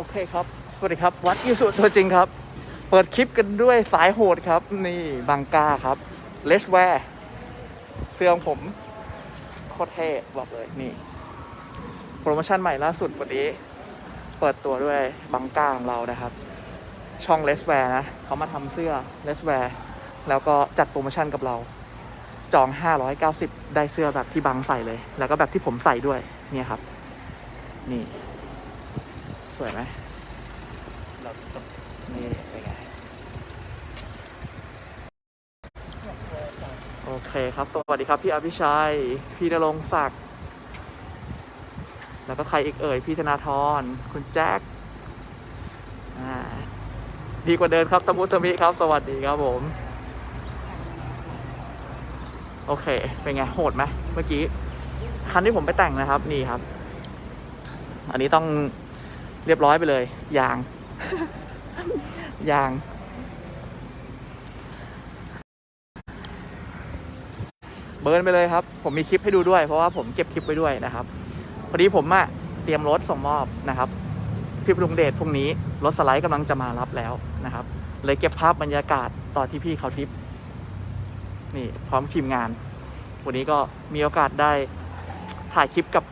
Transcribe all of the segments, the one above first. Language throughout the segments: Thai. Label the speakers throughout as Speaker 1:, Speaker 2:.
Speaker 1: โอเคครับ สวัสดีครับ วัดอิสุตัวจริงครับ เปิดคลิปกันด้วยสายโหดครับ นี่บังกาครับเลสแวร์เสื้อของผมโคตรเท่บอกเลยนี่ โปรโมชั่นใหม่ล่าสุดวันนี้ เปิดตัวด้วยบังกาของเรานะครับ ช่องเลสแวร์นะเขามาทำเสื้อเลสแวร์แล้วก็จัดโปรโมชั่นกับเรา จอง 590 ได้เสื้อแบบที่บังใส่เลย แล้วก็แบบที่ผมใส่ด้วยเนี่ยครับ นี่ สวยไหม นี่เป็นไง โอเคครับ สวัสดีครับ พี่อภิชัย พี่นรงศักดิ์ แล้วก็ใครอีกเอ่ย พี่ธนาธร คุณแจ็คดีกว่าเดินครับตะมุตะมิครับ สวัสดีครับผม โอเค เป็นไง โหดไหมเมื่อกี้ คันที่ผมไปแต่งนะครับ นี่ครับ อันนี้ต้องเรียบร้อยไปเลย ยาง ยาง เบิร์นไปเลยครับ ผมมีคลิปให้ดูด้วย เพราะว่าผมเก็บคลิปไว้ด้วยนะครับ พอดีผมอะเตรียมรถส่งมอบนะครับพี่ปรุงเดชพรุ่งนี้รถสไลด์กำลังจะมารับแล้วนะครับ เลยเก็บภาพบรรยากาศตอนที่พี่เขาทิป นี่พร้อมทีมงาน วันนี้ก็มีโอกาสได้ถ่ายคลิปกับ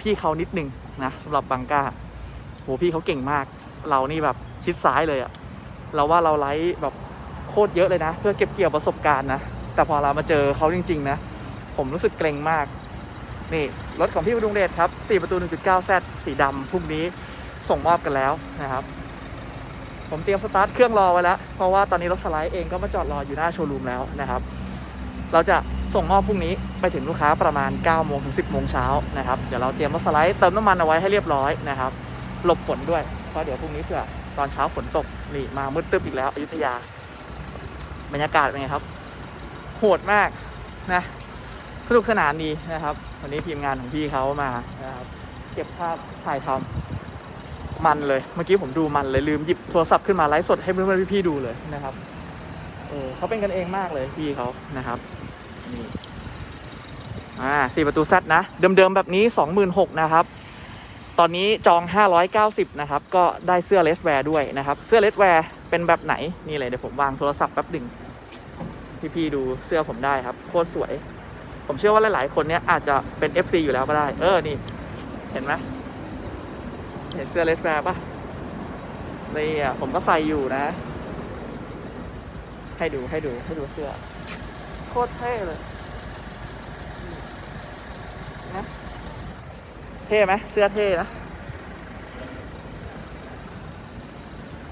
Speaker 1: พี่เขานิดนึงนะสำหรับบังกาโหพี่เขาเก่งมาก เรานี่แบบชิดซ้ายเลยอะเราว่าเราไลฟ์แบบโคตรเยอะเลยนะ เพื่อเก็บเกี่ยวประสบการณ์นะ แต่พอเรามาเจอเขาจริง ๆ นะ ผมรู้สึกเกรงมาก นี่ รถของพี่ประดุงเดชครับ 4 ประตู 1.9 Z สีดำพรุ่งนี้ส่งมอบกันแล้วนะครับ ผมเตรียมสตาร์ทเครื่องรอไว้แล้ว เพราะว่าตอนนี้รถสไลด์เองก็มาจอดรออยู่หน้าโชว์รูมแล้วนะครับ เราจะส่งมอบพรุ่งนี้ไปถึงลูกค้าประมาณ 9 โมงถึง 10 โมงเช้านะครับ เดี๋ยวเราเตรียมรถสไลด์เติมน้ำมันเอาไว้ให้เรียบร้อยนะครับ หลบฝนด้วย เพราะเดี๋ยวพรุ่งนี้เผื่อตอนเช้าฝนตกนี่มามืดตึ๊บอีกแล้วอยุธยา บรรยากาศเป็นไงครับ โหดมากนะสนุกสนานดีนะครับ วันนี้ทีมงานของพี่เขามานะครับ เก็บภาพถ่ายทำมันเลย เมื่อกี้ผมดูมันเลยลืมหยิบโทรศัพท์ขึ้นมาไลฟ์สดให้เพื่อนๆพี่ๆดูเลยนะครับเออเขาเป็นกันเองมากเลยพี่เขานะครับนี่อ่าสี่ประตูแซดนะ เดิมๆแบบนี้สองหมื่นหกนะครับ ตอนนี้จองห้าร้อยเก้าสิบนะครับ ก็ได้เสื้อเลสแวร์ด้วยนะครับ เสื้อเลสแวร์เป็นแบบไหน นี่เลยเดี๋ยวผมวางโทรศัพท์แป๊บหนึ่งพี่ๆดูเสื้อผมได้ครับ โคตรสวย ผมเชื่อว่าหลาย ๆ คนเนี้ยอาจจะเป็น FC อยู่แล้วก็ได้ เออ นี่ เห็นไหมเห็นเสื้อเลสแวร์ปะนี่อะผมก็ใส่อยู่นะ ให้ดูให้ดูให้ดูเสื้อ โคตรเท่เลยนะ เท่ไหมเสื้อเท่นะ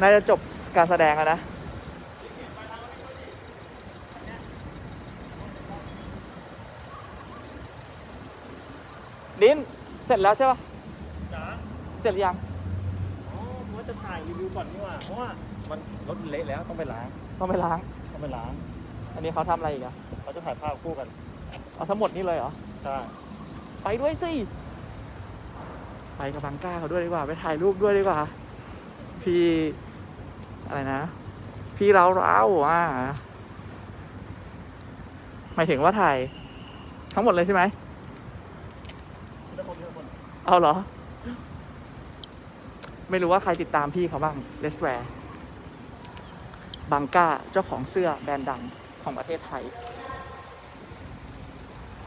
Speaker 1: น่าจะจบการแสดงแล้วนะลิ้นเสร็จแล้วใช่ปะ
Speaker 2: จ๋า
Speaker 1: เสร็จหรือยัง
Speaker 2: อ๋อผมว่าจะถ่ายรีวิวก่อนนี่หว่าเพราะว่ามันรถมันเละแล้วต้องไปล้าง
Speaker 1: ต้องไปล้าง
Speaker 2: ต้องไปล้าง
Speaker 1: อันนี้เขาทำอะไรอีกอะ
Speaker 2: เขาจะถ่ายภาพคู่กัน
Speaker 1: เอาทั้งหมดนี่เลยเหรอ
Speaker 2: ใช่
Speaker 1: ไปด้วยสิ ไปกับบังก้าเขาด้วยดีกว่า ไปถ่ายรูปด้วยดีกว่า พี่อะไรนะ พี่เราเราอะหมายถึงว่าถ่าย ทั้งหมดเลยใช่ไหมเอาเหรอ ไม่รู้ว่าใครติดตามพี่เขาบ้างเลสแวร์บังก้าเจ้าของเสื้อแบรนด์ดังของประเทศไทย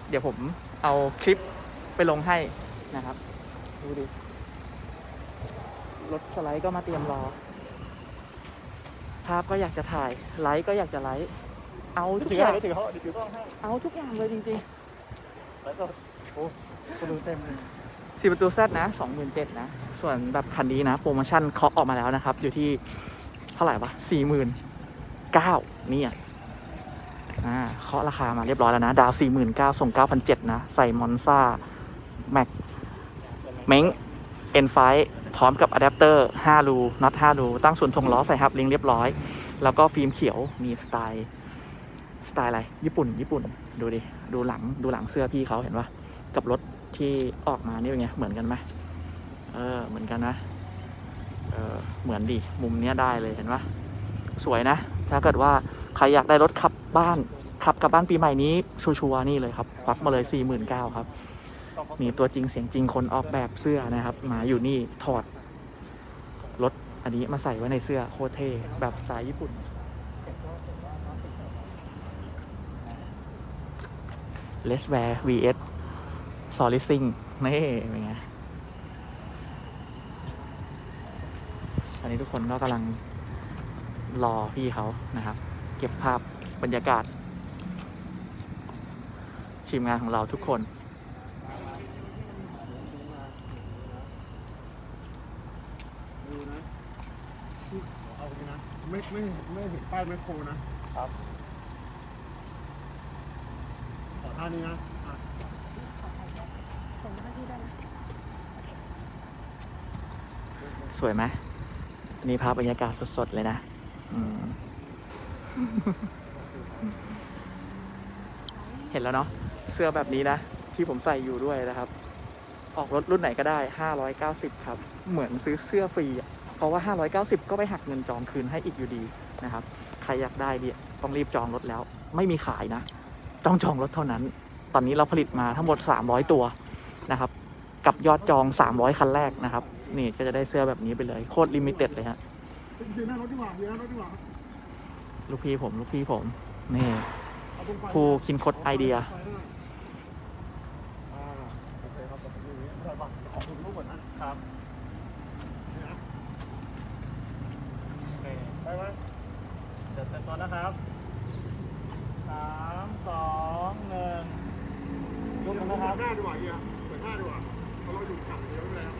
Speaker 1: เดี๋ยวผมเอาคลิปไปลงให้นะครับ ดูดิ รถสไลด์ก็มาเตรียมรอ ภาพก็อยากจะถ่าย ไลฟ์ก็อยากจะไลฟ์เอาทุก
Speaker 2: ถือ
Speaker 1: อ
Speaker 2: ให้
Speaker 1: ย่าง
Speaker 2: ไม่ถือเขาเดี๋ยวถือกล้องให้
Speaker 1: เอาทุกอย่างเลยจริง
Speaker 2: ไลฟ์สดโอ้คนดูเต็มเลย
Speaker 1: ๆสี่ประตูแซดนะสองหมื่นเจ็ดนะ ส่วนแบบคันนี้นะ โปรโมชั่นเคาะออกมาแล้วนะครับ อยู่ที่เท่าไหร่วะสี่หมื่นเก้านี่อะอ่าเคาะราคามาเรียบร้อยแล้วนะ ดาวสี่หมื่นเก้าส่งเก้าพันเจ็ดนะ ใส่มอนซ่าแม็ก เม้ง N5 พร้อมกับอะแดปเตอร์5รูน็อต5รูตั้งส่วนทงล้อใส่ฮับลิงเรียบร้อย แล้วก็ฟิล์มเขียวมีสไตล์สไตล์อะไรญี่ปุ่น ญี่ปุ่นดูดิ ดูหลังดูหลังเสื้อพี่เขาเห็นปะกับรถที่ออกมานี่เป็นไง เหมือนกันไหมเออ เหมือนกันนะ เออเหมือนดิ มุมเนี้ยได้เลยเห็นปะสวยนะ ถ้าเกิดว่าใครอยากได้รถขับบ้านขับกลับบ้านปีใหม่นี้ชัวร์ๆนี่เลยครับควักมาเลย49,000ครับ มีตัวจริงเสียงจริงคนออกแบบเสื้อนะครับ มาอยู่นี่ถอดรถอันนี้มาใส่ไว้ในเสื้อโคเท่แบบสไตล์ญี่ปุ่น เลสแวร์ vs ซอลิซิงนี่เป็นไงอันนี้ทุกคนก็กำลังรอพี่เขานะครับ เก็บภาพบรรยากาศทีมงานของเราทุกคน
Speaker 3: ดูนะที่เอาไปนะ ไม่ไม่ไม่เห็นป้ายแมคโครนะครับ ขอท่านี้นะอะ
Speaker 1: สวยไหมอันนี้ภาพบรรยากาศสดๆเลยนะ อืม เห็นแล้วเนาะ เสื้อแบบนี้นะ ที่ผมใส่อยู่ด้วยนะครับ ออกรถรุ่นไหนก็ได้ 590 ครับ เหมือนซื้อเสื้อฟรีอะ เพราะว่า 590 ก็ไปหักเงินจองคืนให้อีกอยู่ดีนะครับ ใครอยากได้เนี่ยต้องรีบจองรถแล้ว ไม่มีขายนะ ต้องจองรถเท่านั้น ตอนนี้เราผลิตมาทั้งหมด 300 ตัวนะครับ กับยอดจอง 300 คันแรกนะครับ นี่ก็จะได้เสื้อแบบนี้ไปเลย โคตรลิมิเต็ดเลยฮะลูกพี่ผม ลูกพี่ผม นี่ผู้คิดค้นไอเดีย
Speaker 3: อ่าโอเคครับแต่ผมอย่างนี้ได้ป่ะขอคุณรูปก่อนนะครับ นี่นะ
Speaker 2: โอเค
Speaker 3: ได้ไหม
Speaker 2: เดี๋ยวเต็มตัว นะครับสามสองหนึ่ง
Speaker 3: ยกนะครับ หน้าดีกว่าเฮียเปิดหน้าดีกว่าเพราะเราอยู่ขังเดียวไม่เป็นไรครับ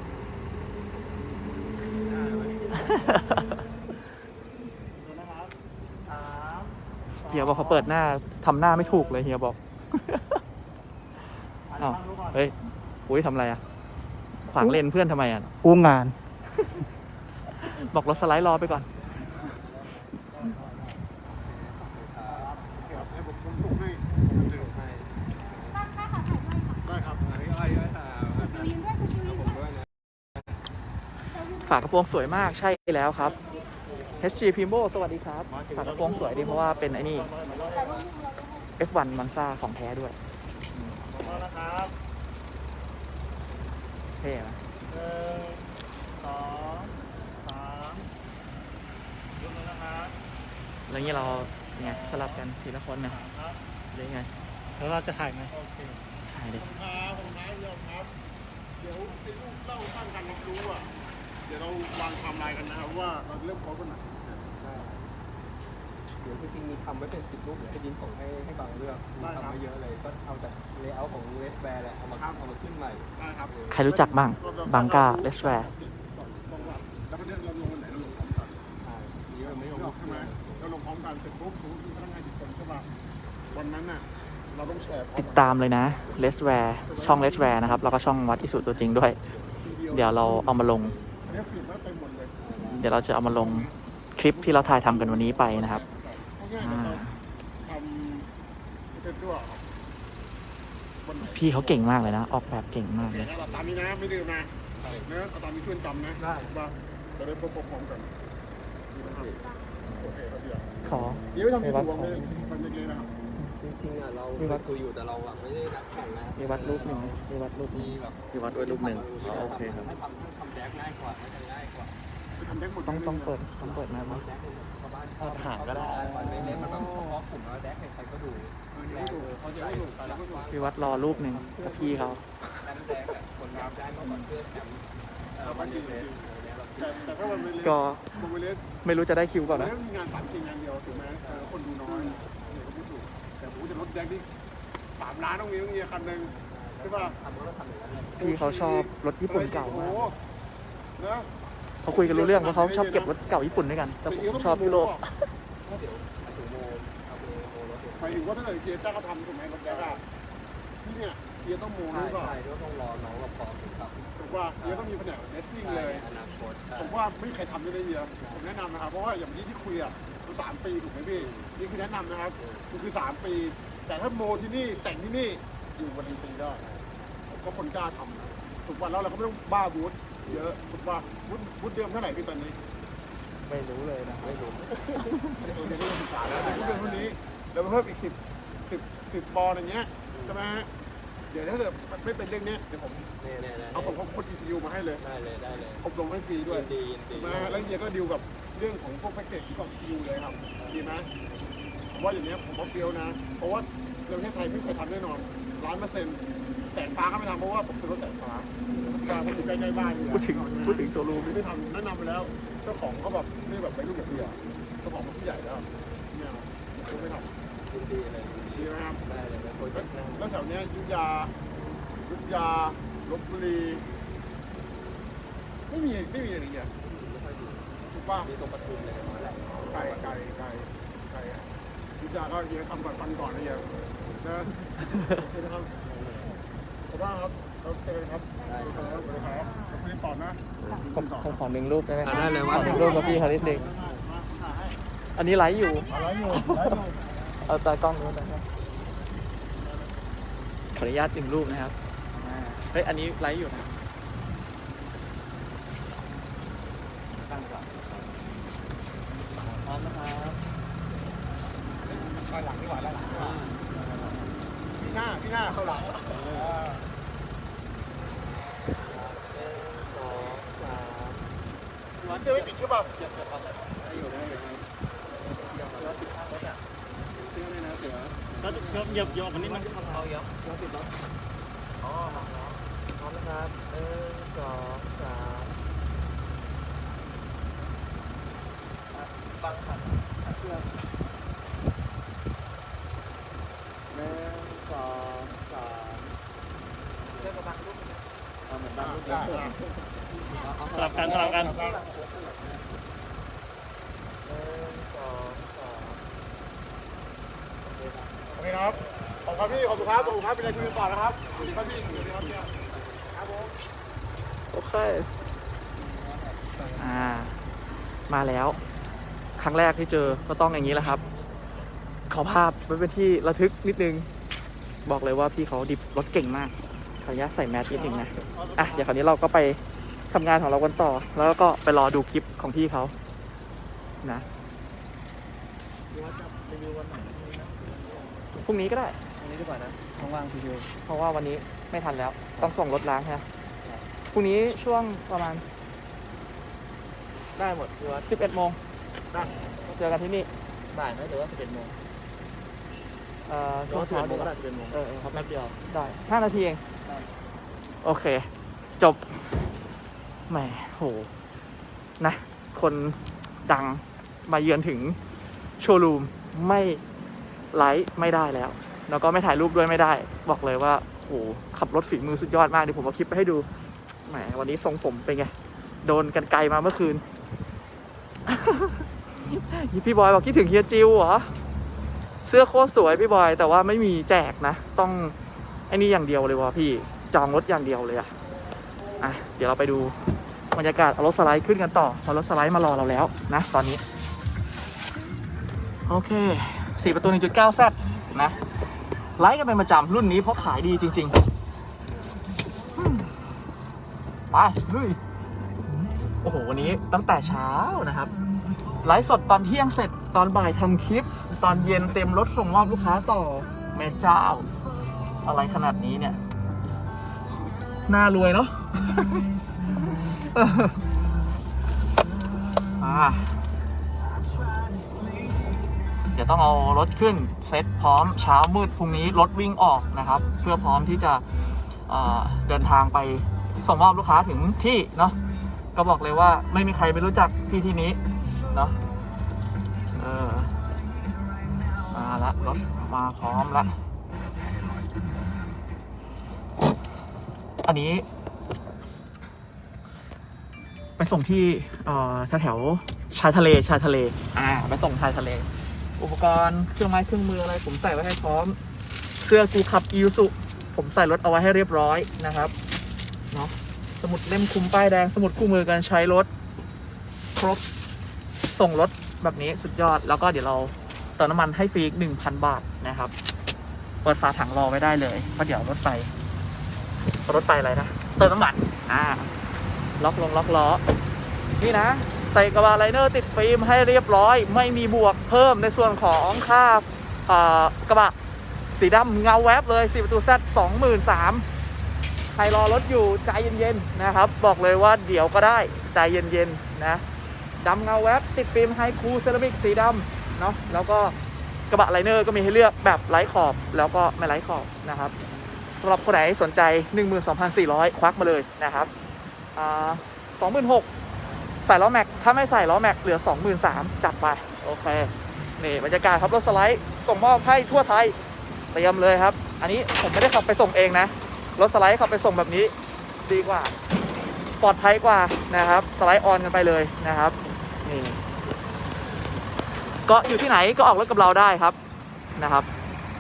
Speaker 2: ตัวนะครับสามสง
Speaker 1: เฮียบอกเขาเปิดหน้าทำหน้าไม่ถูกเลยเฮียบอก
Speaker 2: อะ
Speaker 1: อ้าว
Speaker 2: ฟังดูก่อน
Speaker 1: เฮ้ย อุ้ยทำอะไรอะ ขวางเลนเพื่อนทำไมอะ
Speaker 4: อู้งาน
Speaker 1: บอกรถสไลด์รอไปก่อน
Speaker 3: เดี๋ยวให้ผมผมส่งให้ผมส่งให้ได้ครับอันนี้อะไรได้ครับ
Speaker 1: ฝากระโปรงสวยมากใช่แล้วครับ HG Primo สวัสดีครับฝากระโปรงสวยดีเพราะว่าเป็นไอ้นี่ F1 มันซ่าของแท้ด้วย
Speaker 2: ตัวนะครับ
Speaker 1: เท่ไหม
Speaker 2: หนึ่งสองสามยกมือนะครับ
Speaker 1: แล้วงี้เราไงสลับกันทีละคนนะ
Speaker 2: สามครับ
Speaker 1: หรือไง
Speaker 4: แล้วเราจะถ่ายไหม
Speaker 2: โอเค
Speaker 1: ถ่ายดิ
Speaker 3: ครับผมนะเดี๋ยวครับเดี๋ยวเป็นรูปเล่าตั้งกันรับรู้อะ เดี๋ยวเราวางไทม์ไลน์กันนะครับว่าเราเริ่มโพสต์วันไหน
Speaker 5: เดี๋ยวจริงๆมีทำไว้เป็นสิบรูปเดี๋ยวให้ดินส่งให้ให้บางเรื่องมีทำไว้เยอะเลยก็เอาจากเลเยอร์ของเลสแบร์แหละเอามาเอามาขึ้นใหม่
Speaker 3: ได้ครับ
Speaker 1: ใครรู้จักบ้างบางกาเลสแวร์
Speaker 3: ต้องว่าแล้วประเด็นเราลงวันไหนเราลงพร้อมกัน
Speaker 5: ใช่นี่มันไม่
Speaker 3: ไม่
Speaker 5: ล
Speaker 3: อองกใช่ไหมเราลงพร้อมกันเสร็จปุ๊บสมมติมีพนักงานกี่คนใช่ป่ะวันนั้นน่ะเราต้องแชร์พร้อ
Speaker 1: ติ
Speaker 3: ม
Speaker 1: ด
Speaker 3: กัน
Speaker 1: ตามเลยนะเลสแวร์ช่องเลสแวร์นะครับแล้วก็ช่องวัดที่สุดตัวจริงด้วย
Speaker 3: ที
Speaker 1: เดี๋ยวเราเอามาลง
Speaker 3: อันนี้ฟีดแล้วเต็มหมดเลย
Speaker 1: เดี๋ยวเราจะเอามาลงคลิปที่เราถ่ายทำกันวันนี้ไปนะครับ
Speaker 3: เพราะง่าย
Speaker 1: อ่า
Speaker 3: ๆเราทำเป็นตัววันไหน
Speaker 1: พี่เขาเก่งมากเลยนะ ออกแบบเก่งมากเลย
Speaker 3: เดี๋ยวเราตามนี้นะไม่ดื่มนะเนื้อเอาตามนี้ช่วยจำนะได้ป่ะจะได้พบพร้อมกันดีนะครับโอเคครับเดี๋ยว
Speaker 1: ขอ
Speaker 3: เดี๋ยวทำที่ถูกไม่มันเล็กๆนะครับ
Speaker 5: จริงๆอะเรา
Speaker 1: มีวัด
Speaker 5: คุยอยู่แต่เราอะไม่ได้นัดแข่งนะ
Speaker 1: มีวัดรูปหนึ่งมีวัดรูป
Speaker 5: มีแบบ
Speaker 1: มีวัดด้วยรูปหนึ่งอ๋อโอเคครับ
Speaker 5: ถ้าทำถ้าทำแจ็คง่ายกว่าน่าจะง่ายกว่า
Speaker 3: ไปทำแดกหมด
Speaker 1: ต้องต้องเปิดต้องเปิดมาไหม
Speaker 5: แจ็คชาวบ้าน
Speaker 1: เอาถ่านก็ได้
Speaker 5: มันไม่เล่นมันแบบเฉพาะกลุ่มแล้วแจ็คใครๆก็ดู
Speaker 3: เออเดี๋ยวให้ดูเขาจะให้ดูเขาจะให้ดู
Speaker 1: พี่วัดรอรูปหนึ่งกับพี่เขา
Speaker 5: แจ็คแจ็คอะคนรับได้ก็แบบเสื้อแชมป์เออวันนี้เลยเนี่ยเรา
Speaker 3: แต่แต่ถ้าวันเวเลส
Speaker 1: ก็
Speaker 3: วันเวเลส
Speaker 1: ไม่รู้จะได้คิวเปล่า
Speaker 3: แล้
Speaker 1: นะ
Speaker 3: วมีงานสามจริงงานเดียวถูกไหมเออคนดูน้อยเนี่ยก็พูดถูก แต่ผมจะรถแดงนี่สามล้านต้องมีต้องมีคันหนึ่งใช่ป่ะ
Speaker 5: ทำก็ทำอย่างนั้นเลย
Speaker 1: พี่เขาชอบรถญี่ปุ่นเก่า
Speaker 3: โอ้โห
Speaker 1: มาก
Speaker 3: นะ
Speaker 1: เขาคุยกันรู้เรื่องว่าเขาชอบเก็บรถเก่าญี่ปุ่นด้วยกัน แต่ผมชอบยุโรป
Speaker 5: ก็เดี๋ยวอาถึงโมเอาโมโมรถเดี๋ยว
Speaker 3: หมายถึงว่าถ้าเกิดเกียร์เจ้าก็ทำถูกไหมรถแดงอะที่เนี่ยเกียร์ต้องโม
Speaker 5: ใช่
Speaker 3: นี่ก่อน
Speaker 5: ใช่ก็ต้องรอน้องเราพร้อมถึงครับ
Speaker 3: ถูกป่ะเกียร์ต้องมีแผนกเนสซิ่งเลย
Speaker 5: อนาคต
Speaker 3: ผมว่าไม่มีใครทำได้เลยเฮียผมแนะนำนะครับเพราะว่าอย่างที่ที่คุยอะ มันสามปีถูกไหมพี่นี่คือแนะนำนะครับมันคือสามปี แต่ถ้าโมที่นี่แต่งที่นี่อยู่วันดีปีได้ผมก็คนกล้าทำนะถูกป่ะแล้วเราก็ไม่ต้องบ้าบูธเยอะถูกป่ะบูธบูธเดิมเท่าไหร่พี่ตอนนี้
Speaker 1: ไม่รู้เลยนะ
Speaker 5: ไม่รู้
Speaker 3: เออเดี๋ยวเราศึกษาแล้วบูธเดิมเท่านี้เราไปเพิ่มอีกสิบสิบสิบปอนด์อย่างเงี้ยใช่ไหมฮะเดี๋ยวถ้าเกิดไม่เป็นเรื่องเนี้ยเดี๋ยวผม
Speaker 5: เนี่ยเนี่ยเนี่ย
Speaker 3: เอาผมของคนอีซีมาให้เลย
Speaker 5: ได้เลยได้เลย
Speaker 3: อบรมให้ฟรีด้วย
Speaker 5: ยินดียินดี
Speaker 3: มาแล้วเฮียก็ดีลกับ เรื่องของพวกแพ็กเกจที่กับคิวเลยครับดีไหมผมว่าอย่างเนี้ยผมว่าเฟี้ยวนะ เพราะว่าในประเทศไทยไม่เคยทำแน่นอนร้อยเปอร์เซ็นต์แสนฟ้าก็ไม่ทำเพราะว่าผมซื้อรถแสนฟ้าบ้านผมอยู่ใกล้ๆบ้านอยู่
Speaker 1: พูดถึงพูดถึงโชว์รูม
Speaker 3: ไม่ทำแนะนำไปแล้วเจ้าของเขาแบบไม่แบบไปรุ่นแบบเฮียเจ้าของเขาผู้ใหญ่แล้วไม่เอาเขาไม่ทำ
Speaker 5: ยินดีเลยยินดี
Speaker 3: ดีไหมครับ
Speaker 5: ได้เลยเป็นโปรเจกต์หน้า
Speaker 3: แล้วแถวเนี้ยอยุธยาอยุธยาลบบุรีไม่มีไม่มีอะไรเงี้ย
Speaker 5: ไม่ค่อยดี
Speaker 3: ถูกป่ะ
Speaker 5: มีตรงปทุมเลยนั่นแหละ
Speaker 3: ไกลไกลไกลไกลอะอยุธยาก็เฮียทำก่อนฟันก่อนนะเฮียนะโอเคนะครับขอบคุณมากครับเราเจอกันครับได้ครับสวัสดีครับขอบคุณต่อนะ
Speaker 1: ผมผมขอหนึ่งรูปได้ไหม
Speaker 5: ได้เลย
Speaker 1: ข
Speaker 5: ว่า
Speaker 1: อหนึ่งรูปกับพี่เขานิดนึงอันนี้ไลฟ์อยู่
Speaker 3: อะไรอยู่อะไรอยู่
Speaker 1: เอาตากล้องนู้นนะครับขออนุญาตหนึ่งรูปนะครับอ่าเฮ้ยอันนี้ไลฟ์อยู่นะตั้งก่อน พร้อมนะครับ
Speaker 3: ไปหลังดีกว่าด้านหลังดีกว่าพี่หน้าพี่หน้าเข้าหลัง
Speaker 1: สองสาม
Speaker 3: หัวเสื้อไม่ปิดใช่ป่ะ
Speaker 5: ได้อยู่ได้อยู่ครับ
Speaker 2: ก็เหยียบยกกันนิดนึง
Speaker 1: เอาเยอะยังติดแล้วอ๋อพร้อมนะครับหนึ่งสองสามอะ บังขัดขัดเชือกหนึ่งสองสามเชือกกับบังลูกเนี่ยเอาเหมือนบังลูก
Speaker 3: ได้
Speaker 1: เอา
Speaker 2: สลับกันสลับกัน
Speaker 1: หนึ่งสองสามโอเคครับ
Speaker 3: โอเคครับขอบคุณพี่ขอบคุณครับขอบคุณครับเป็นอะไรคุยกันต่อนะครับสวัสดีครับพี่สวัสดีครับพี่ครับผม
Speaker 1: โอเคอ่ามาแล้ว ครั้งแรกที่เจอก็ต้องอย่างนี้แหละครับ ขอภาพไว้เป็นที่ระทึกนิดนึง บอกเลยว่าพี่เขาดิบรถเก่งมากขออนุญาตใส่แมสนิดนึงนะอะเดี๋ยวคราวนี้เราก็ไปทำงานของเรากันต่อ แล้วก็ไปรอดูคลิปของพี่เขานะพรุ่งนี้ก็ได้
Speaker 5: อันนี้ดีกว่านะว่างๆชิว
Speaker 1: เพราะว่าวันนี้ไม่ทันแล้ว ต้องส่งรถล้างใช่ไหมพรุ่งนี้ช่วงประมาณ
Speaker 5: ๆได้หมดพี่วัด
Speaker 1: 11โมง เจอกันที่นี่
Speaker 5: บ่ายไหมหรือว่าสิบเอ็ดโมง
Speaker 1: เอ่อ
Speaker 5: หรือ
Speaker 1: ช่วง
Speaker 5: ว่าสิบ
Speaker 1: เช้า
Speaker 5: เอ็ดโม
Speaker 1: ดี
Speaker 5: ง
Speaker 1: ก
Speaker 5: ก็
Speaker 1: ว่า
Speaker 5: ได้สิบเอ็ดโมง
Speaker 1: เออเออ
Speaker 5: เขาแป๊บเดียว
Speaker 1: ได้ห้านาทีเองโอเค จบแหมโหนะ คนดังมาเยือนถึงโชว์รูมไม่ไลฟ์ไม่ได้แล้ว แล้วก็ไม่ถ่ายรูปด้วยไม่ได้ บอกเลยว่าโหขับรถฝีมือสุดยอดมากเดี๋ยวผมเอาคลิปไปให้ดูแหมวันนี้ทรงผมเป็นไง โดนกันไกลมาเมื่อคืน พี่บอยบอกคิดถึงเฮียจิวเหรอ เสื้อโคตรสวยพี่บอย แต่ว่าไม่มีแจกนะ ต้องไอ้นี่อย่างเดียวเลยวะพี่ จองรถอย่างเดียวเลยอะอะ เดี๋ยวเราไปดูบรรยากาศเอารถสไลด์ขึ้นกันต่อเพราะรถสไลด์มารอเราแล้วนะ ตอนนี้ โอเคสี่ประตู 1.9แซดนะ ไลฟ์กันเป็นประจำรุ่นนี้เพราะขายดีจริงๆไปลุยโอ้โห วันนี้ตั้งแต่เช้านะครับ ไลฟ์สดตอนเที่ยงเสร็จตอนบ่ายทำคลิป ตอนเย็นเต็มรถส่งมอบลูกค้าต่อแม่เจ้า อะไรขนาดนี้เนี่ย น่ารวยเนาะ อ่าเดี๋ยวต้องเอารถขึ้นเซ็ตพร้อมเช้ามืดพรุ่งนี้รถวิ่งออกนะครับ เพื่อพร้อมที่จะเอ่อเดินทางไปส่งมอบลูกค้าถึงที่เนาะก็บอกเลยว่าไม่มีใครไม่รู้จักที่ที่นี้ เนาะเออมาละรถมาพร้อมละ อันนี้ ไปส่งที่เอ่อแถวชายทะเลชายทะเล อ่า ไปส่งชายทะเล อุปกรณ์เครื่องไม้เครื่องมืออะไร ผมใส่ไว้ให้พร้อมเสื้อกูขับอิวสุผมใส่รถเอาไว้ให้เรียบร้อยนะครับเนาะสมุดเล่มคุมป้ายแดง สมุดคู่มือการใช้รถ ครบ ส่งรถแบบนี้สุดยอด แล้วก็เดี๋ยวเราเติมน้ำมันให้ฟรีอีกหนึ่งพันบาทนะครับ เปิดฝาถังรอไว้ได้เลยเพราะเดี๋ยวรถไปรถไปอะไรนะ เติมน้ำมัน อ่า ล็อกลงล็อกล้อ นี่นะ ใส่กระบะไลเนอร์ติดฟิล์มให้เรียบร้อย ไม่มีบวกเพิ่มในส่วนของค่าเอ่อกระบะสีดำเงาแวบเลยสี่ประตูแซดสองหมื่นสามใครรอรถอยู่ใจเย็นๆนะครับ บอกเลยว่าเดี๋ยวก็ได้ใจเย็นๆนะ ดำเงาแวบติดฟิล์มไฮคูเซรามิกสีดำเนาะแล้วก็กระบะไลเนอร์ก็มีให้เลือกแบบไร้ขอบแล้วก็ไม่ไร้ขอบนะครับสำหรับคนไหนสนใจ 12,400 ควักมาเลยนะครับอ่า26,000ใส่ล้อแม็กถ้าไม่ใส่ล้อแม็กเหลือ 23,000 จัดไป โอเค นี่บรรยากาศครับรถสไลด์ส่งมอบให้ทั่วไทยเตรียมเลยครับ อันนี้ผมไม่ได้ขับไปส่งเองนะ รถสไลด์ขับไปส่งแบบนี้ดีกว่า ปลอดภัยกว่านะครับ สไลด์ออนกันไปเลยนะครับ นี่ก็อยู่ที่ไหนก็ออกรถกับเราได้ครับนะครับ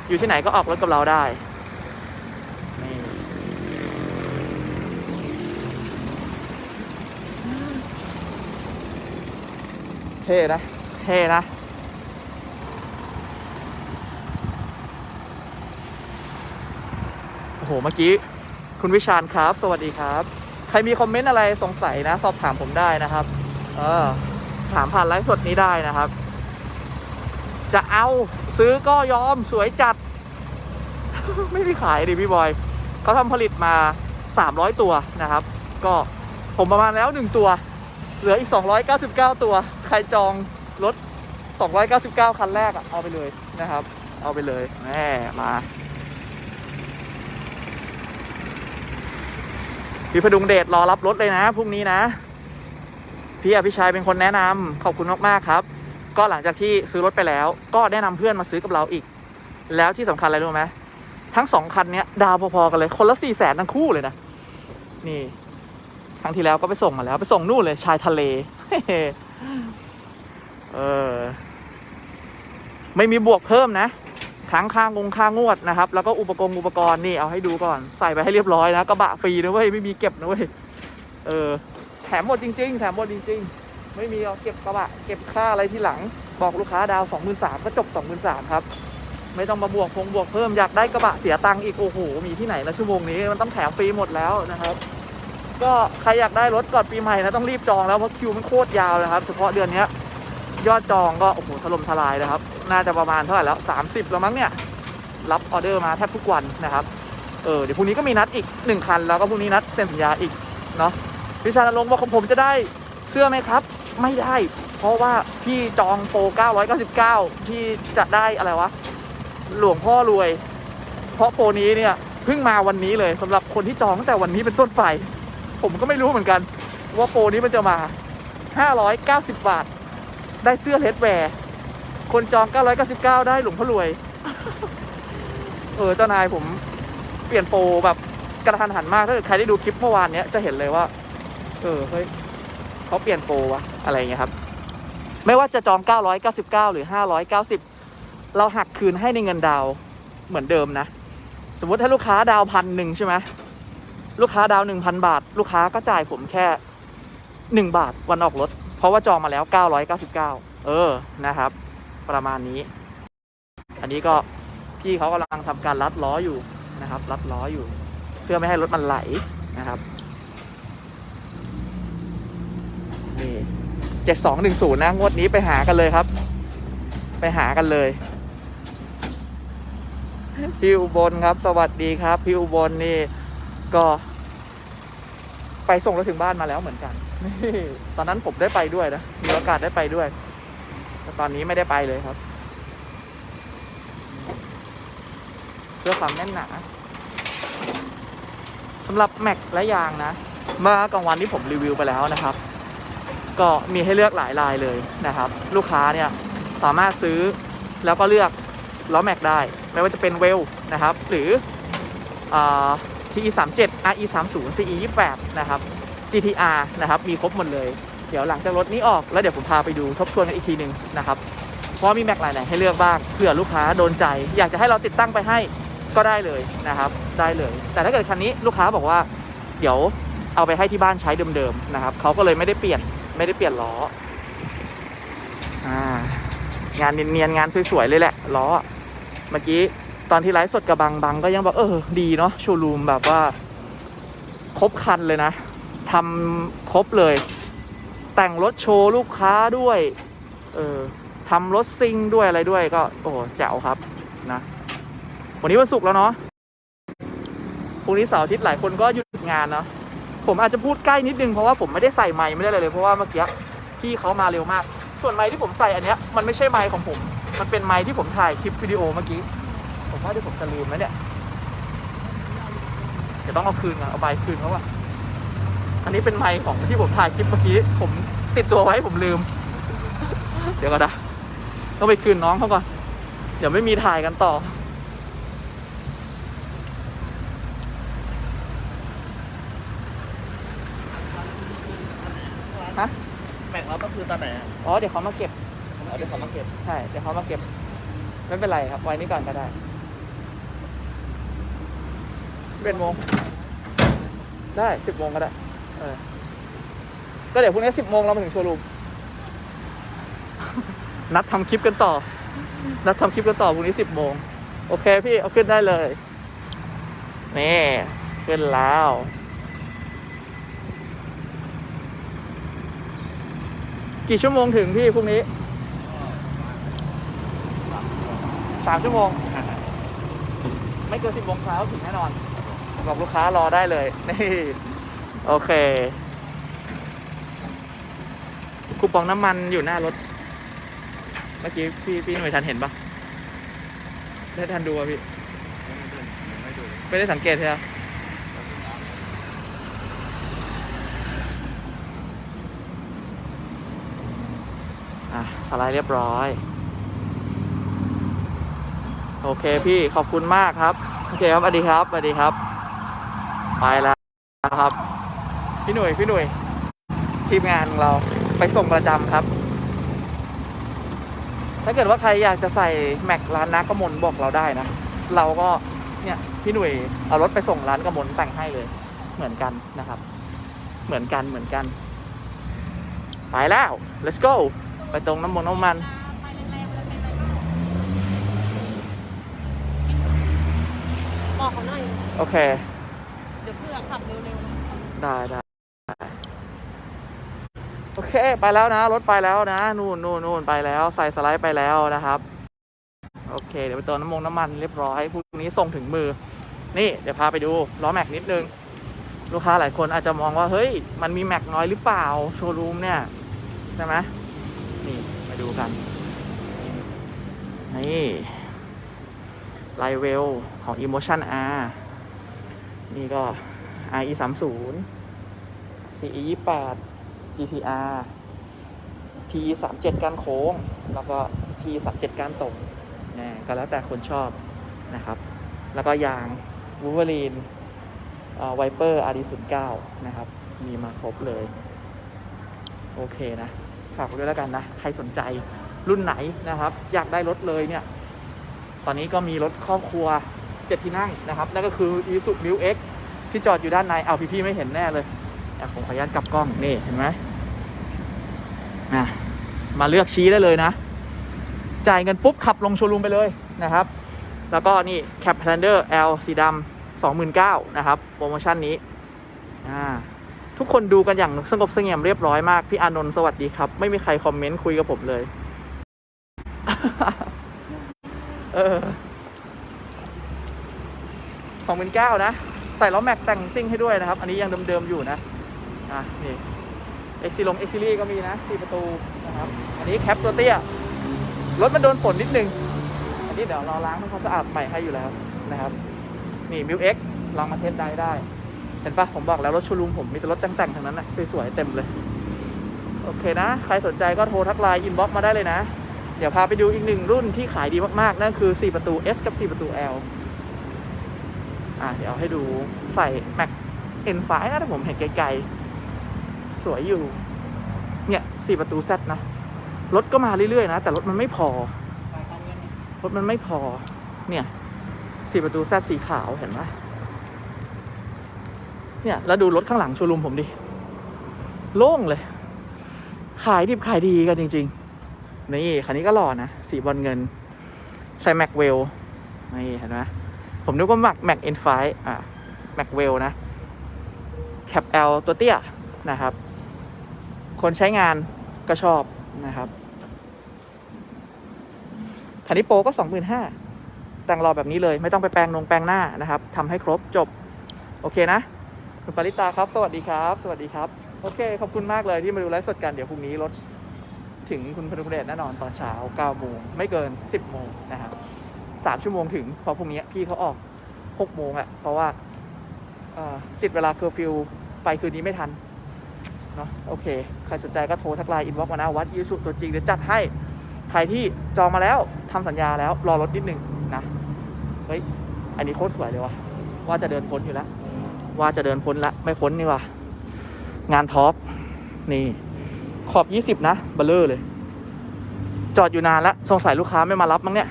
Speaker 1: อยู่ที่ไหนก็ออกรถกับเราได้เท่นะเท่นะโอ้โหเมื่อกี้คุณวิชาญครับ สวัสดีครับ ใครมีคอมเมนต์อะไรสงสัยนะ สอบถามผมได้นะครับ เออ ถามผ่านไลฟ์สดนี้ได้นะครับ จะเอาซื้อก็ยอมสวยจัด ไม่มีขายดิพี่บอยเขาทำผลิตมา 300 ตัวนะครับ ก็ผมประมาณแล้ว 1 ตัว เหลืออีก 299 ตัว ใครจองรถ 299 คันแรกอะเอาไปเลยนะครับ เอาไปเลยแม่มาพี่พดุงเดชรอรับรถเลยนะพรุ่งนี้นะ พี่อภิชัยเป็นคนแนะนำขอบคุณมากๆครับ ก็หลังจากที่ซื้อรถไปแล้ว ก็แนะนำเพื่อนมาซื้อกับเราอีก แล้วที่สำคัญอะไรรู้ไหมทั้งสองคันเนี้ยดาวพอๆกันเลยคนละสี่แสนทั้งคู่เลยนะนี่ครั้งที่แล้วก็ไปส่งมาแล้ว ไปส่งนู่นเลยชายทะเลเออไม่มีบวกเพิ่มนะทั้งค่างงค่างวดนะครับ แล้วก็อุปกรณ์อุปกรณ์นี่เอาให้ดูก่อน ใส่ไปให้เรียบร้อยนะกระบะฟรีนะเว้ยไม่มีเก็บนะเว้ยเออ ถมหมดจริง ๆ แถมหมดจริง ๆ ไม่มีเอาเก็บกระบะเก็บค่าอะไรที่หลัง บอกลูกค้าดาวสองหมื่นสามก็จบสองหมื่นสามครับ ไม่ต้องมาบวกพงบวกเพิ่มอยากได้กระบะเสียตังค์อีกโอ้โหมีที่ไหนนะชั่วโมงนี้มันต้องแถมฟรีหมดแล้วนะครับ ก็ใครอยากได้รถก่อนปีใหม่นะต้องรีบจองแล้วเพราะคิวมันโคตรยาวนะครับ เฉพาะเดือนนี้ยอดจองก็โอ้โหถล่มทลายนะครับ น่าจะประมาณเท่าไหร่แล้ว 30 แล้วมั้งเนี่ยรับออเดอร์มาแทบทุกวันนะครับเออเดี๋ยวพรุ่งนี้ก็มีนัดอีกหนึ่งคันแล้วก็พรุ่งนี้นัดเซ็นสัญญาอีกเนาะ พิชานรงค์ว่าของผมจะได้เสื้อไหมครับ ไม่ได้ เพราะว่าพี่จองโปร999พี่จะได้อะไรวะ หลวงพ่อรวย เพราะโปรนี้เนี่ยเพิ่งมาวันนี้เลยสำหรับคนที่จองตั้งแต่วันนี้เป็นต้นไป ผมก็ไม่รู้เหมือนกัน ว่าโปรนี้มันจะมา 590 บาท ได้เสื้อเลดแวร์คนจอง 999 ได้หลวงพ่อรวย เออเจ้านายผมเปลี่ยนโปรแบบกระทันหันมาก ถ้าเกิดใครได้ดูคลิปเมื่อวานเนี้ยจะเห็นเลยว่า เออเฮ้ยเขาเปลี่ยนโปรวะอะไรเงี้ยครับ ไม่ว่าจะจอง 999 หรือ 590 เราหักคืนให้ในเงินดาวเหมือนเดิมนะ สมมติถ้าลูกค้าดาวพันหนึ่งใช่ไหมลูกค้าดาวหนึ่งพันบาท ลูกค้าก็จ่ายผมแค่หนึ่งบาทวันออกรถ เพราะว่าจองมาแล้ว 999 เออนะครับ ประมาณนี้ อันนี้ก็พี่เขากำลังทำการรัดล้ออยู่นะครับ รัดล้ออยู่ เพื่อไม่ให้รถมันไหลนะครับ นี่เจ็ดสองหนึ่งศูนย์นะงวดนี้ไปหากันเลยครับ ไปหากันเลย พี่อุบลครับ สวัสดีครับ พี่อุบลนี่ก็ ไปส่งรถถึงบ้านมาแล้วเหมือนกันนี่ตอนนั้นผมได้ไปด้วยนะมีโอกาสได้ไปด้วยแต่ตอนนี้ไม่ได้ไปเลยครับเพื่อความแน่นหนาสำหรับแม็กและยางนะ เมื่อกลางวันที่ผมรีวิวไปแล้วนะครับ ก็มีให้เลือกหลายลายเลยนะครับ ลูกค้าเนี่ยสามารถซื้อแล้วก็เลือกล้อแม็กได้ ไม่ว่าจะเป็นเวลนะครับ หรืออ่า TE 3 7 RE 3 0 CE 28นะครับ GTR นะครับ มีครบหมดเลย เดี๋ยวหลังจากรถนี้ออกแล้วเดี๋ยวผมพาไปดูทบทวนกันอีกทีหนึ่งนะครับเพราะมีแม็กหลายไหนให้เลือกบ้างเผื่อลูกค้าโดนใจ อยากจะให้เราติดตั้งไปให้ก็ได้เลยนะครับ ได้เลย แต่ถ้าเกิดคันนี้ลูกค้าบอกว่า เดี๋ยวเอาไปให้ที่บ้านใช้เดิมๆนะครับเขาก็เลยไม่ได้เปลี่ยน ไม่ได้เปลี่ยนล้ออ่างานเนียนๆงานสวยๆเลยแหละล้อเมื่อกี้ตอนที่ไลฟ์สดกับบังบังก็ยังบอกเออดีเนาะโชว์รูมแบบว่า ครบคันเลยนะทำครบเลย แต่งรถโชว์ลูกค้าด้วย เออทำรถซิ่งด้วยอะไรด้วยก็ โอ้แจ๋วครับนะวันนี้วันศุกร์แล้วเนาะพรุ่งนี้เสาร์อาทิตย์หลายคนก็หยุดงานเนาะ ผมอาจจะพูดใกล้นิดนึงเพราะว่าผมไม่ได้ใส่ไมค์ไม่ได้อะไรเลยเพราะว่าเมื่อกี้พี่เขามาเร็วมาก ส่วนไมค์ที่ผมใส่อันเนี้ยมันไม่ใช่ไมค์ของผม มันเป็นไมค์ที่ผมถ่ายคลิปวิดีโอเมื่อกี้ ผมว่าที่ผมจะลืมแล้วเนี่ยเดี๋ยวต้องเอาคืนอะเอาใบคืนเขาอะอันนี้เป็นไมค์ของที่ผมถ่ายคลิปเมื่อกี้ ผมติดตัวไว้ผมลืม เดี๋ยวก่อนนะต้องไปคืนน้องเขาก่อนเดี๋ยวไม่มีถ่ายกันต่อ ฮะ
Speaker 2: แม็กเราต้องคืนตอนไหนอะ
Speaker 1: อ๋อเดี๋ยวเขามาเก็บ
Speaker 2: เดี๋ยวเขามาเก็บ
Speaker 1: ใช่เดี๋ยวเขามาเก็บ ไม่เป็นไรครับไว้นี่ก่อนก็ได้สิบเอ็ดโมงได้สิบโมงก็ได้เออก็เดี๋ยวพรุ่งนี้สิบโมงเรามาถึงโชว์รูมนัดทำคลิปกันต่อ นัดทำคลิปกันต่อพรุ่งนี้สิบโมงโอเคพี่เอาขึ้นได้เลยนี่ขึ้นแล้ว กี่ชั่วโมงถึงพี่พรุ่งนี้สามชั่วโมง ไม่เกินสิบโมงเช้าถึงแน่นอนบอกลูกค้ารอได้เลยนี่โอเคคูปองน้ำมันอยู่หน้ารถ เมื่อกี้พี่พี่หน่วยทันเห็นปะได้ทันดูป่ะพี่ ไม่ได้สังเกตใช่ไหม สไลด์เรียบร้อย โอเคพี่ขอบคุณมากครับ โอเคครับสวัสดีครับสวัสดีครับ ไปแล้วครับ พี่หนุ่ยพี่หนุ่ยทีมงานของเราไปส่งประจำครับ ถ้าเกิดว่าใครอยากจะใส่แม็กร้านนักกมลบอกเราได้นะ เราก็เนี่ยพี่หนุ่ยเอารถไปส่งร้านกมลแต่งให้เลย เหมือนกันนะครับ เหมือนกันเหมือนกัน ไปแล้ว let's go ไปตรงน้ำมันน้ำมัน
Speaker 4: บอกเขาหน่อย
Speaker 1: โอเค
Speaker 4: เดี๋ยวเพื่อขับเร็วๆนะ
Speaker 1: ได้ได้ได้โอเค ไปแล้วนะ รถไปแล้วนะ นู่นนู่นนู่นไปแล้ว ใส่สไลด์ไปแล้วนะครับ โอเค เดี๋ยวไปเติมน้ำมงน้ำมันเรียบร้อยพรุ่งนี้ส่งถึงมือ นี่เดี๋ยวพาไปดูล้อแม็กนิดนึง ลูกค้าหลายคนอาจจะมองว่า เฮ้ย มันมีแม็กน้อยหรือเปล่า โชว์รูมเนี่ย ใช่ไหม นี่มาดูกัน นี่ไลเวลของ Emotion R นี่ก็ RE 3 0 CE 28 GTR TE 3 7การโค้ง แล้วก็ TE 3 7การตกนะก็แล้วแต่คนชอบนะครับ แล้วก็ยาง Wolverine ไวเปอร์ RD 0 9นะครับ มีมาครบเลย โอเคนะ ฝากไว้ด้วยแล้วกันนะ ใครสนใจรุ่นไหนนะครับ อยากได้รถเลยเนี่ย ตอนนี้ก็มีรถครอบครัวเจ็ดที่นั่งนะครับ นั่นก็คือ Isuzu m i l X ที่จอดอยู่ด้านใน เอาพี่ๆไม่เห็นแน่เลยอะผมขออนุญาตกลับกล้องนี่เห็นไหมอะมาเลือกชี้ได้เลยนะ จ่ายเงินปุ๊บขับลงโชว์รูมไปเลยนะครับ แล้วก็นี่ Cap Plander L สีดำ29,000นะครับ โปรโมชั่นนี้อ่า ทุกคนดูกันอย่างสงบเสงี่ยมเรียบร้อยมาก พี่อานนท์สวัสดีครับ ไม่มีใครคอมเมนต์คุยกับผมเลย เออสองหมื่นเก้านะ ใส่ล้อแม็กแต่งซิ่งให้ด้วยนะครับ อันนี้ยังเดิมๆอยู่นะ อะ นี่เอ็กซิลงเอ็กซิลี่ก็มีนะสี่ประตูนะครับ อันนี้แคปตัวเตี้ย รถมันโดนฝนนิดนึง อันนี้เดี๋ยวราล้างทำความสะอาดใหม่ให้อยู่แล้วนะครับ นี่มิวเอ็กลองมาเทสได้ได้ เห็นปะผมบอกแล้วรถชูรูมผมมีแต่รถแต่งๆทั้งนั้นนะสวยๆเต็มเลย โอเคนะ ใครสนใจก็โทรทักไลน์อินบ็อกมาได้เลยนะ เดี๋ยวพาไปดูอีกหนึ่งรุ่นที่ขายดีมากๆ นั่นคือ 4 ประตู S กับ 4 ประตู L อะเดี๋ยวให้ดูใส่ Mac N5 นะถ้าผมเห็นไกลๆ สวยอยู่ เนี่ย4ประตู Z นะ รถก็มาเรื่อยๆนะ แต่รถมันไม่พอ รถมันไม่พอ เนี่ย4ประตู Z สีขาวเห็นไหม เนี่ยแล้วดูรถข้างหลังชว์รูมผมดิ โล่งเลย ขายดิบขายดีกันจริง ๆ นี่คันนี้ก็หล่อนะ สีบอลเงิน ใส่แม็กเวลนี่เห็นไหมผมนึกว่าแม็กแม็กเอ็นไฟอะแม็กเวลนะแคป L ตัวเตี้ยนะครับ คนใช้งานก็ชอบนะครับคันนี้โปรก็สองหมื่นห้าแต่งหล่อแบบนี้เลย ไม่ต้องไปแปรงนงแปรงหน้านะครับทำให้ครบจบ โอเคนะ คุณปริตาครับ สวัสดีครับ สวัสดีครับ โอเค ขอบคุณมากเลยที่มาดูไลฟ์สดกัน เดี๋ยวพรุ่งนี้รถถึงคุณพนุเดชแน่นอนตอนเช้า9โมงไม่เกิน 10โมงนะครับสามชั่วโมงถึงเพราะพรุ่งนี้พี่เขาออก6โมงอะเพราะว่าติดเวลาเคอร์ฟิวไปคืนนี้ไม่ทันเนาะโอเค ใครสนใจก็โทรทักไลน์อินบ็อกมานะวัดยูสุตัวจริงเดี๋ยวจัดให้ ใครที่จองมาแล้วทำสัญญาแล้วรอรถนิดนึงนะ เฮ้ย อันนี้โคตรสวยเลยวะว่าจะเดินพ้นอยู่แล้ว ว่าจะเดินพ้นละไม่พ้นนี่ว่ะงานท็อปนี่ ขอบยี่สิบนะเบลเลอร์เลย จอดอยู่นานแล้วสงสัยลูกค้าไม่มารับมั้งเนี่ย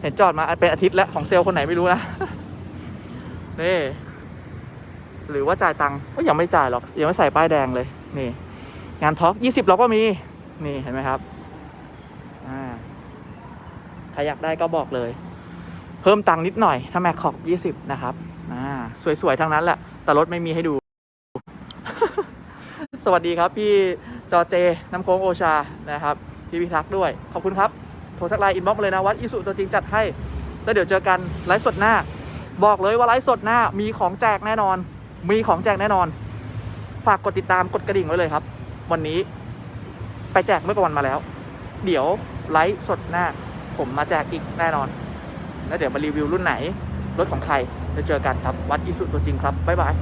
Speaker 1: เห็นจอดมาเป็นอาทิตย์แล้วของเซลล์คนไหนไม่รู้นะนี่หรือว่าจ่ายตังค์ก็ยังไม่จ่ายหรอกยังไม่ใส่ป้ายแดงเลยนี่ งานท็อปยี่สิบเราก็มี นี่เห็นไหมครับใครอยากได้ก็บอกเลย เพิ่มตังค์นิดหน่อยถ้าแม็กขอบยี่สิบนะครับ อ่าสวยๆทั้งนั้นแหละ แต่รถไม่มีให้ดู สวัสดีครับ พี่จอเจน้ำโค้งโอชานะครับ พี่พิทักษ์ด้วย ขอบคุณครับ โทรทักไลน์อินบ็อกซ์เลยนะวัดอิสุตัวจริงจัดให้ แล้วเดี๋ยวเจอกันไลฟ์สดหน้า บอกเลยว่าไลฟ์สดหน้า มีของแจกแน่นอน มีของแจกแน่นอน ฝากกดติดตามกดกระดิ่งไว้เลยครับ วันนี้ ไปแจกเมื่อกลางวันมาแล้ว เดี๋ยวไลฟ์สดหน้า ผมมาแจกอีกแน่นอน แล้วเดี๋ยวมารีวิวรุ่นไหนรถของใคร จะเจอกันครับ วัดอิสุตัวจริงครับ บ๊ายบาย